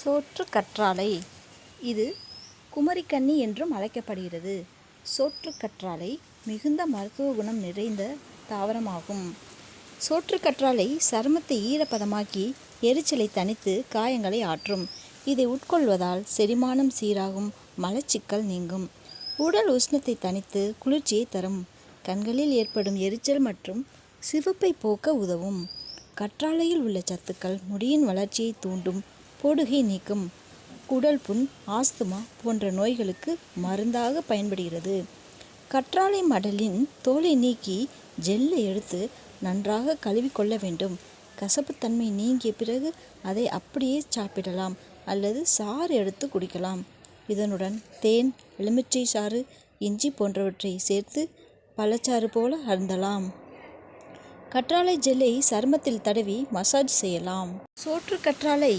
சோற்று கற்றாழை. இது குமரிக்கன்னி என்றும் அழைக்கப்படுகிறது. சோற்று கற்றாழை மிகுந்த மருத்துவ குணம் நிறைந்த தாவரமாகும். சோற்று கற்றாழை சருமத்தை ஈரப்பதமாக்கி எரிச்சலை தணித்து காயங்களை ஆற்றும். இதை உட்கொள்வதால் செரிமானம் சீராகும் மலச்சிக்கல் நீங்கும். உடல் உஷ்ணத்தை தணித்து குளிர்ச்சியை தரும். கண்களில் ஏற்படும் எரிச்சல் மற்றும் சிவப்பை போக்க உதவும். கற்றாழையில் உள்ள சத்துக்கள் முடியின் வளர்ச்சியை தூண்டும். பொடுகை நீக்கும் குடல் புண் ஆஸ்துமா போன்ற நோய்களுக்கு மருந்தாக பயன்படுகிறது. கற்றாழை மடலின் தோலை நீக்கி ஜெல்லை எடுத்து நன்றாக கழுவிக்கொள்ள வேண்டும். கசப்புத்தன்மை நீங்கிய பிறகு அதை அப்படியே சாப்பிடலாம் அல்லது சாறு எடுத்து குடிக்கலாம். இதனுடன் தேன் எலுமிச்சை சாறு இஞ்சி போன்றவற்றை சேர்த்து பழச்சாறு போல அருந்தலாம். கற்றாழை ஜெல்லை சருமத்தில் தடவி மசாஜ் செய்யலாம். சோற்று கற்றாழை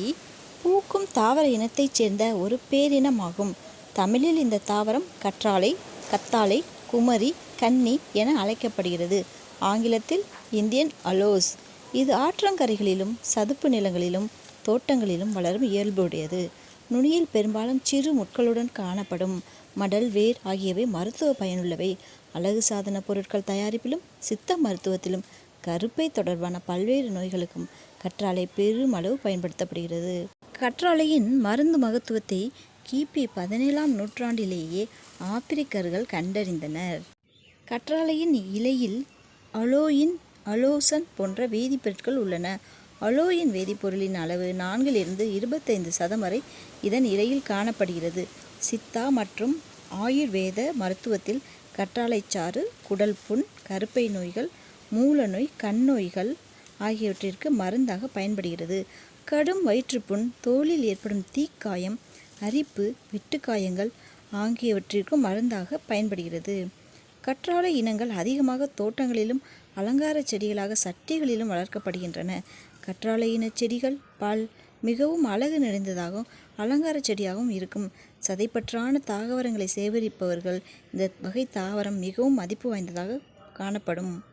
பூக்கும் தாவர இனத்தைச் சேர்ந்த ஒரு பேரினமாகும். தமிழில் இந்த தாவரம் கற்றாழை கத்தாழை குமரி கன்னி என அழைக்கப்படுகிறது. ஆங்கிலத்தில் இந்தியன் அலோஸ். இது ஆற்றங்கரைகளிலும் சதுப்பு நிலங்களிலும் தோட்டங்களிலும் வளரும் இயல்புடையது. நுனியில் பெரும்பாலும் சிறு முட்களுடன் காணப்படும் மடல் வேர் ஆகியவை மருத்துவ பயனுள்ளவை. அழகு சாதன பொருட்கள் தயாரிப்பிலும் சித்த மருத்துவத்திலும் கருப்பை தொடர்பான பல்வேறு நோய்களுக்கும் கற்றாழை பெருமளவு பயன்படுத்தப்படுகிறது. கற்றாழையின் மருந்து மகத்துவத்தை கிபி பதினேழாம் நூற்றாண்டிலேயே ஆப்பிரிக்கர்கள் கண்டறிந்தனர். கற்றாழையின் இலையில் அலோயின் அலோசன் போன்ற வேதிப்பொருட்கள் உள்ளன. அலோயின் வேதிப்பொருளின் அளவு நான்கிலிருந்து இருபத்தைந்து சதம் வரை இதன் இலையில் காணப்படுகிறது. சித்தா மற்றும் ஆயுர்வேத மருத்துவத்தில் கற்றாழைச்சாறு குடல் புண் கருப்பை நோய்கள் மூலநோய் கண் நோய்கள் ஆகியவற்றிற்கு மருந்தாக பயன்படுகிறது. கடும் வயிற்றுப்புண் தோலில் ஏற்படும் தீக்காயம் அரிப்பு வெட்டுக்காயங்கள் ஆகியவற்றிற்கும் மருந்தாக பயன்படுகிறது. கற்றாழை இனங்கள் அதிகமாக தோட்டங்களிலும் அலங்கார செடிகளாக சட்டிகளிலும் வளர்க்கப்படுகின்றன. கற்றாழை இன செடிகள் பால் மிகவும் அழகு நிறைந்ததாகவும் அலங்கார செடியாகவும் இருக்கும். சதைப்பற்றான தாவரங்களை சேகரிப்பவர்கள் இந்த வகை தாவரம் மிகவும் மதிப்பு வாய்ந்ததாக காணப்படும்.